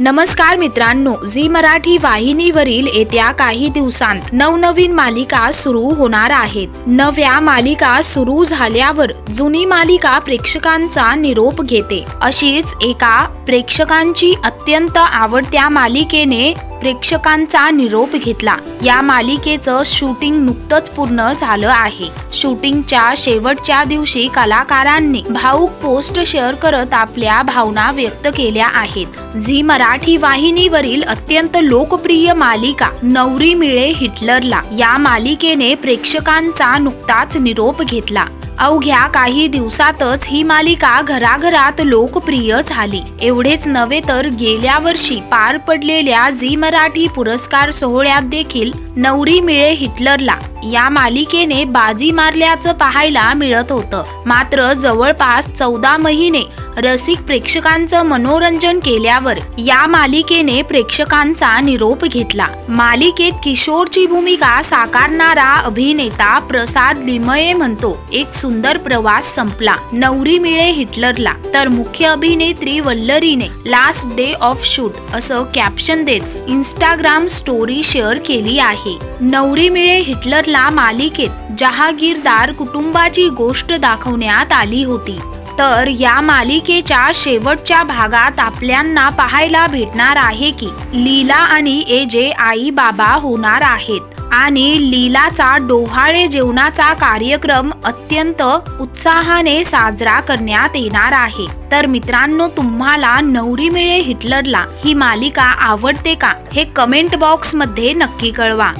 नमस्कार मित्रांनो झी मराठी वाहिनीवरील येत्या काही दिवसांत नवनवीन मालिका सुरू होणार आहेत. नव्या मालिका सुरू झाल्यावर जुनी मालिका प्रेक्षकांचा निरोप घेते. अशीच एका प्रेक्षकांची अत्यंत आवडत्या मालिकेने प्रेक्षकांचा निरोप घेतला. या मालिकेचं शूटिंग नुकतंच पूर्ण झालं आहे. शूटिंगच्या शेवटच्या दिवशी कलाकारांनी भाऊक पोस्ट शेअर करत आपल्या भावना व्यक्त केल्या आहेत. झी मराठी वाहिनीवरील अत्यंत लोकप्रिय मालिका नवरी मिळे हिटलरला या मालिकेने प्रेक्षकांचा नुकताच निरोप घेतला. अवघ्या काही दिवसातच ही मालिका घराघरात लोकप्रिय झाली. एवढेच नव्हे तर गेल्या वर्षी पार पडलेल्या झी मराठी पुरस्कार सोहळ्यात देखील नवरी मिळे हिटलरला. या मालिकेने बाजी मारल्याचं पाहायला मिळत होतं. मात्र जवळपास चौदा महिने रसिक प्रेक्षकांचं मनोरंजन केल्यावर या मालिकेने प्रेक्षकांचा निरोप घेतला. मालिकेत किशोरची भूमिका साकारणारा अभिनेता प्रसाद लिमये म्हणतो एक सुंदर प्रवास संपला. नवरी मिळे हिटलरला. तर मुख्य अभिनेत्री वल्लरीने लास्ट डे ऑफ शूट असं कॅप्शन देत इंस्टाग्राम स्टोरी शेअर केली आहे. नवरी मिळे हिटलरला मालिकेत जहागीरदार कुटुंबाची गोष्ट दाखवण्यात आली होती. तर या मालिकेच्या शेवटच्या भागात आपल्यांना पाहायला भेटणार आहे की लीला आणि ए जे आई बाबा होणार आहेत. आणि लीलाचा डोहाळे जेवणाचा कार्यक्रम अत्यंत उत्साहाने साजरा करण्यात येणार आहे. तर मित्रांनो तुम्हाला नवरी मिळे हिटलरला ही मालिका आवडते का? हे कमेंट बॉक्समध्ये नक्की कळवा.